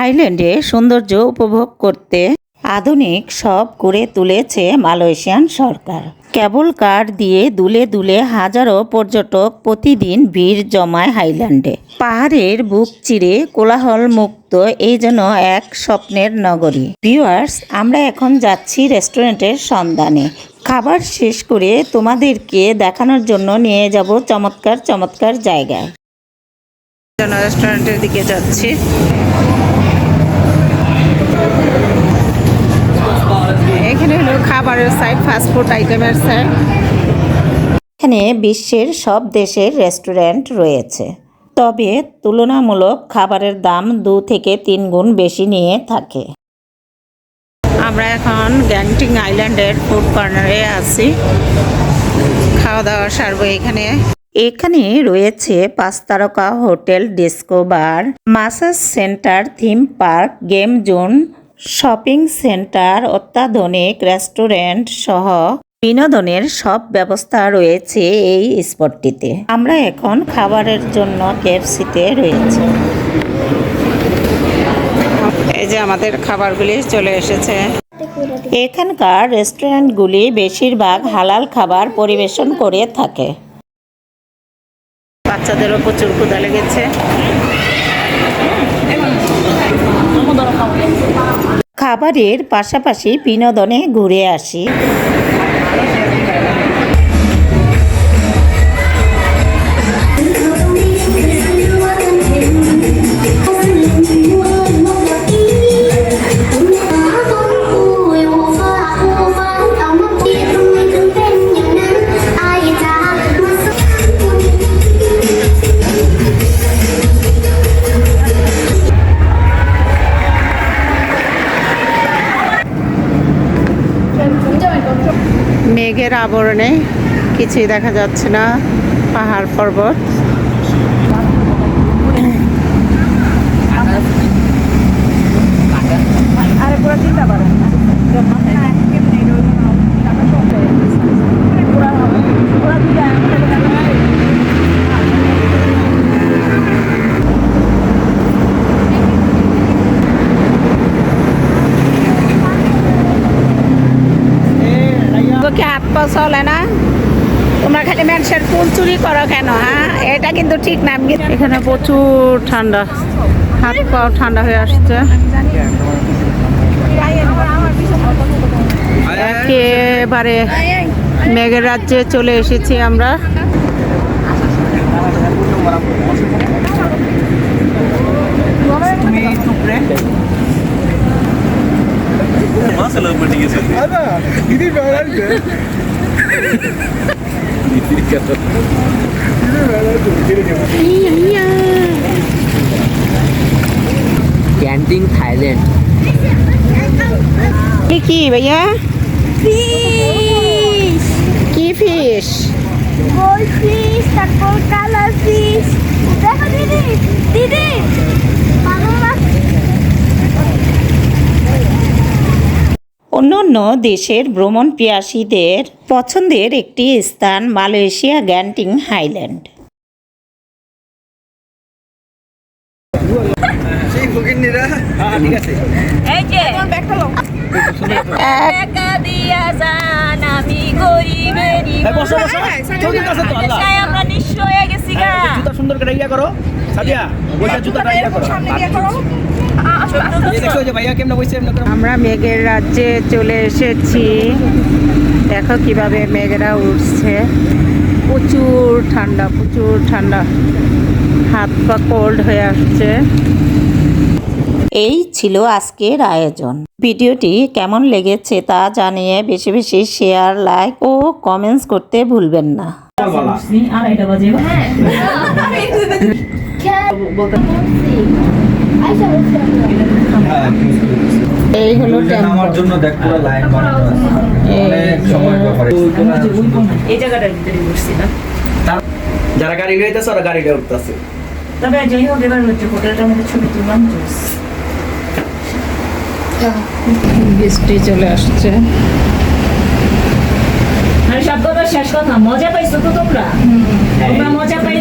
থাইল্যান্ডে সৌন্দর্য উপভোগ করতে আধুনিক সব করে তুলেছে মালয়েশিয়ান সরকার। কেবল কার দিয়ে দুলে দুলে হাজারো পর্যটক প্রতিদিন ভিড় জমায় হাইল্যান্ডে পাহাড়ের বুক চিরে কোলাহল মুক্ত এই যেন এক স্বপ্নের নগরী। ভিউয়ার্স, আমরা এখন যাচ্ছি রেস্টুরেন্টের সন্ধানে। খাবার শেষ করে তোমাদেরকে দেখানোর জন্য নিয়ে যাব চমৎকার চমৎকার জায়গায়। রেস্টুরেন্টের দিকে যাচ্ছি। এখানে হলো খাবারের সাইড ফাস্টফুড আইটেমের সাইড এখানে বিশ্বের সব দেশের রেস্টুরেন্ট রয়েছে। তবে তুলনামূলক খাবারের দাম দু থেকে তিন গুণ বেশি নিয়ে থাকে। আমরা এখন গ্যাংটিং আইল্যান্ডের ফুড কর্নারে আছি। খাওয়া দাওয়া সারবো এখানে। এখানে রয়েছে পাঁচ তারকা hotel disco bar massage centre theme park game zone shopping centre অত্যাধুনিক রেস্টুরেন্ট সহ বিনোদনের সব ব্যবস্থা রয়েছে এই স্পটটিতে। আমরা এখন খাবারের জন্য কেএফসিতে রয়েছে। এই যে আমাদের খাবারগুলি চলে এসেছে। এখানকার রেস্টুরেন্টগুলি বেশিরভাগ হালাল খাবার পরিবেশন করে থাকে। বাচ্চাদেরও প্রচুর ক্ষুধা লেগেছে। খাবারের পাশাপাশি বিনোদনে ঘুরে আসি। মেঘের আবরণে কিছুই দেখা যাচ্ছে না পাহাড় পর্বত। কি হাত পা চলে না? তোমরা খালি মানুষের ফুল চুরি করো কেন হ্যাঁ? এটা কিন্তু ঠিক না এখানে প্রচুর ঠান্ডা। হাত পাও ঠান্ডা হয়ে আসছে। একেবারে মেঘের রাজ্যে চলে এসেছি আমরা। ক্যান্টিং থাইল্যান্ড কি কি ভাইয়া ফিশ কি ফিশ গোল্ড ফিশ তারপর কালার ফিশ দেখো দিদি দিদি পাগল অন্য অন্য দেশের ভ্রমণ পিয়াসীদের পছন্দের একটি স্থান মালয়েশিয়া গ্যান্টিং হাইল্যান্ড। হয়ে সুন্দর করে ইয়া করো। সাদিয়া জুতাটা ইয়া করো। আমরা মেঘের রাজ্যে চলে এসেছি। দেখো কীভাবে মেঘেরা উঠছে প্রচুর ঠান্ডা প্রচুর ঠান্ডা। হাত পা কোল্ড হয়ে আসছে। এই ছিল আজকের আয়োজন। ভিডিওটি কেমন লেগেছে তা জানিয়ে বেশি বেশি শেয়ার লাইক ও কমেন্টস করতে ভুলবেন না। এই হলো আমার জন্য দেখ পুরো লাইন বানানো আছে। অনেক সময় ব্যাপারে এই জায়গাটার ভিতরে বসছি যারা গাড়ি লইতেছে ওরা গাড়ি লয়ে উঠতেছে। তবে যাই হোক এবার হচ্ছে হোটেলটার মধ্যে ছবি তুললাম বৃষ্টি চলে আসছে। মানে সব কথা শেষ কথা মজা পাইছো তো তোমরা? তোমরা মজা পাই